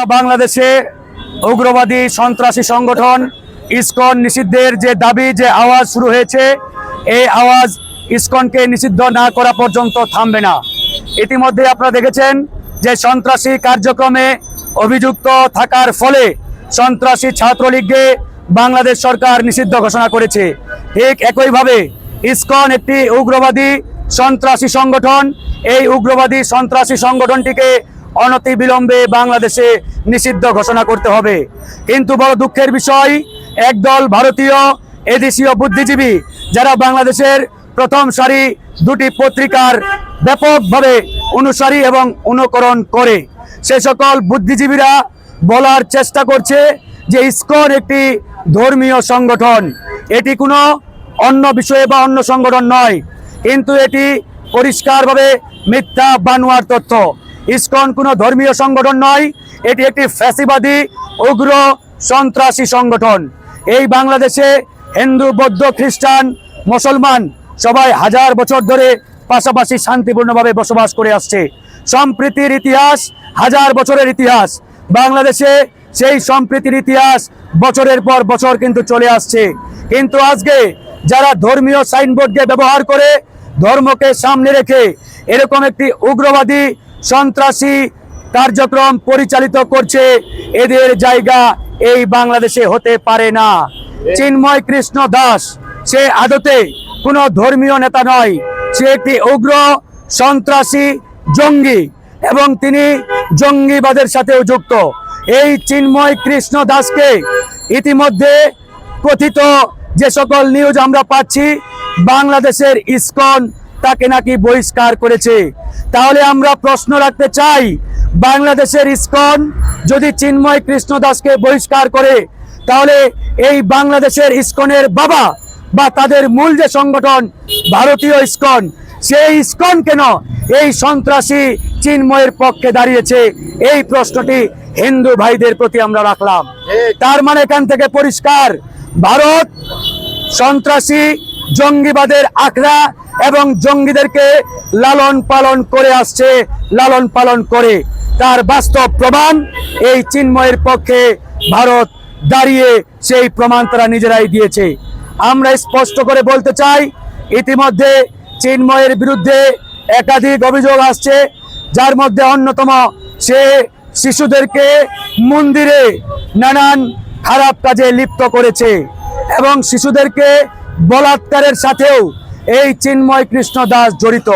সারা বাংলাদেশে উগ্রবাদী সন্ত্রাসী সংগঠন ইসকন নিষিদ্ধের যে দাবি, যে আওয়াজ শুরু হয়েছে, এই আওয়াজ ইসকনকে নিষিদ্ধ না করা পর্যন্ত থামবে না। ইতিমধ্যে আপনারা দেখেছেন যে সন্ত্রাসী কার্যক্রমে অভিযুক্ত থাকার ফলে সন্ত্রাসী ছাত্রলীগকে বাংলাদেশ সরকার নিষিদ্ধ ঘোষণা করেছে। ঠিক একইভাবে ইসকন একটি উগ্রবাদী সন্ত্রাসী সংগঠন, এই উগ্রবাদী সন্ত্রাসী সংগঠনটিকে অনতি বিলম্বে বাংলাদেশে নিষিদ্ধ ঘোষণা করতে হবে। কিন্তু বড় দুঃখের বিষয়, একদল ভারতীয় এদেশীয় বুদ্ধিজীবী যারা বাংলাদেশের প্রথম সারি দুটি পত্রিকার ব্যাপকভাবে অনুসারী এবং অনুকরণ করে, সে সকল বুদ্ধিজীবীরা বলার চেষ্টা করছে যে ইসকন একটি ধর্মীয় সংগঠন। এটি কোনো অন্য বিষয়ে বা অন্য সংগঠন নয়, কিন্তু এটি পরিষ্কারভাবে মিথ্যা বানোয়ার তথ্য। ইসকন কোনো ধর্মীয় সংগঠন নয়, এটি একটি ফ্যাসিবাদী, উগ্র, সন্ত্রাসী সংগঠন। এই বাংলাদেশে হিন্দু, বৌদ্ধ, খ্রিস্টান, মুসলমান সবাই হাজার বছর ধরে পাশাপাশি শান্তিপূর্ণভাবে বসবাস করে আসছে। সম্প্রীতির ইতিহাস হাজার বছরের ইতিহাস। বাংলাদেশে সেই সম্প্রীতির ইতিহাস বছরের পর বছর কিন্তু চলে আসছে। কিন্তু আজকে যারা ধর্মীয় সাইনবোর্ডকে ব্যবহার করে ধর্মকে সামনে রেখে এরকম একটি উগ্রবাদী সন্ত্রাসী কার্যক্রম পরিচালিত করছে। এদের জায়গা এই বাংলাদেশে হতে পারে না। চিন্ময় কৃষ্ণ দাস সে আদতে কোনো ধর্মীয় নেতা নয়। সে একটি উগ্র সন্ত্রাসী জঙ্গি এবং তিনি জঙ্গিবাদের সাথেও যুক্ত। এই চিন্ময় কৃষ্ণ দাসকে ইতিমধ্যে কথিত যে সকল নিউজ আমরা পাচ্ছি বাংলাদেশের ইসকন তাকে নাকি বহিষ্কার করেছে। তাহলে আমরা প্রশ্ন রাখতে চাই বাংলাদেশের ইসকন যদি চিন্ময় কৃষ্ণ দাসকে বহিষ্কার করে তাহলে এই বাংলাদেশের ইসকনের বাবা বা তাদের মূল যে সংগঠন ভারতীয় ইসকন সেই ইসকন কেন এই সন্ত্রাসী চিন্ময়ের পক্ষে দাঁড়িয়েছে? এই প্রশ্নটি হিন্দু ভাইদের প্রতি আমরা রাখলাম। তার মানে এখান থেকে পরিষ্কার ভারত সন্ত্রাসী জঙ্গিবাদের আখড়া এবং জঙ্গিদেরকে লালন পালন করে আসছে, লালন পালন করে। তার বাস্তব প্রমাণ এই চিন্ময়ের পক্ষে ভারত দাঁড়িয়ে সেই প্রমাণ তারা নিজেরাই দিয়েছে। আমরা স্পষ্ট করে বলতে চাই, ইতিমধ্যে চিন্ময়ের বিরুদ্ধে একাধিক অভিযোগ আসছে, যার মধ্যে অন্যতম সে শিশুদেরকে মন্দিরে নানান খারাপ কাজে লিপ্ত করেছে এবং শিশুদেরকে বলাৎকারের সাথেও এই চিন্ময় কৃষ্ণ দাস জড়িত।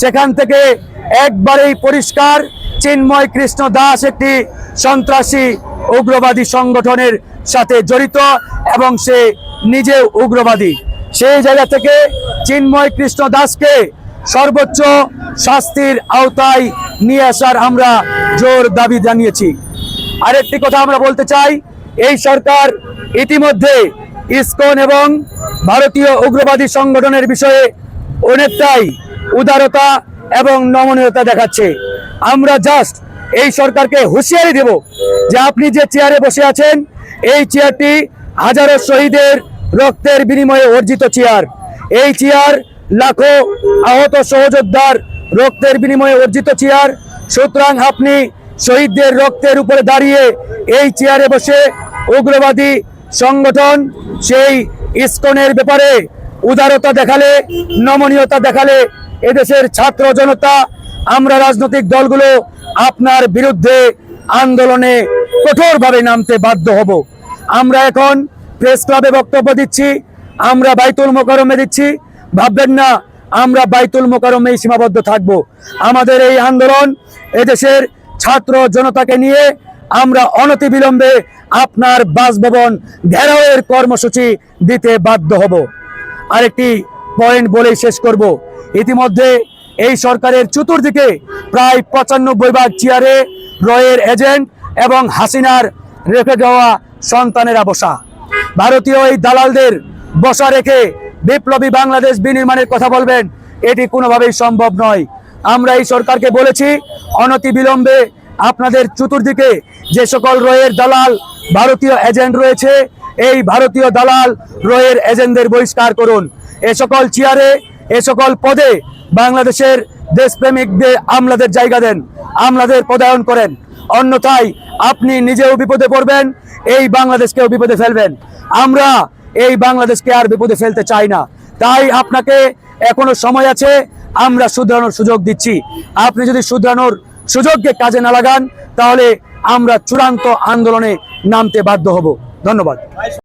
সেখান থেকে একবারেই পরিষ্কার চিন্ময় কৃষ্ণ দাস একটি সন্ত্রাসী উগ্রবাদী সংগঠনের সাথে জড়িত এবং সে নিজেও উগ্রবাদী। সেই জায়গা থেকে চিন্ময় কৃষ্ণ দাসকে সর্বোচ্চ শাস্তির আওতায় নিয়ে আসার আমরা জোর দাবি জানিয়েছি। আরেকটি কথা আমরা বলতে চাই, এই সরকার ইতিমধ্যে ইসকন এবং ভারতীয় উগ্রবাদী সংগঠনের বিষয়ে অনেকটাই উদারতা এবং নমনীয়তা দেখাচ্ছে। আমরা জাস্ট এই সরকারকে হুঁশিয়ারি দেব যে আপনি যে চেয়ারে বসে আছেন, এই চেয়ারটি হাজারো শহীদের রক্তের বিনিময়ে অর্জিত চেয়ার এই চেয়ার লাখো আহত সহযোদ্ধার রক্তের বিনিময়ে অর্জিত চেয়ার সুতরাং আপনি শহীদদের রক্তের উপরে দাঁড়িয়ে এই চেয়ারে বসে উগ্রবাদী সংগঠন, সেই ইসকনের ব্যাপারে উদারতা দেখালে, নমনীয়তা দেখালে এদেশের ছাত্র জনতা, আমরা রাজনৈতিক দলগুলো আপনার বিরুদ্ধে আন্দোলনে কঠোরভাবে নামতে বাধ্য হব। আমরা এখন প্রেস ক্লাবে বক্তব্য দিচ্ছি, আমরা বাইতুল মোকারমে দিচ্ছি। ভাববেন না, আমরা বাইতুল মোকারমেই সীমাবদ্ধ থাকব। আমাদের এই আন্দোলন এদেশের ছাত্র জনতাকে নিয়ে আমরা অনতিবিলম্বে আপনার বাসভবন ঘেরাওয়ের কর্মসূচি দিতে বাধ্য হব। আরেকটি পয়েন্ট বলেই শেষ করব। ইতিমধ্যে এই সরকারের চতুর্দিকে প্রায় পঁচানব্বই ভাগ চেয়ারে রয়ের এজেন্ট এবং হাসিনার রেখে যাওয়া সন্তানেরা বসা। ভারতীয় এই দালালদের বসা রেখে বিপ্লবী বাংলাদেশ বিনির্মাণের কথা বলবেন, এটি কোনোভাবেই সম্ভব নয়। আমরা এই সরকারকে বলেছি অনতি বিলম্বে আপনাদের চতুর্দিকে যে সকল রয়ের দালাল, ভারতীয় এজেন্ট রয়েছে, এই ভারতীয় দালাল রয়ের এজেন্টদের বহিষ্কার করুন। এ সকল চেয়ারে, এ সকল পদে বাংলাদেশের দেশপ্রেমিকদের আমলাদের জায়গা দেন, আমলাদের পদায়ন করেন। অন্যথায় আপনি নিজেও বিপদে পড়বেন, এই বাংলাদেশকেও বিপদে ফেলবেন। আমরা এই বাংলাদেশকে আর বিপদে ফেলতে চাই না। তাই আপনাকে এখনও সময় আছে, আমরা শুধরানোর সুযোগ দিচ্ছি। আপনি যদি শুধরানোর সুযোগকে কাজে না লাগান তাহলে আমরা চূড়ান্ত আন্দোলনে নামতে বাধ্য হব। ধন্যবাদ।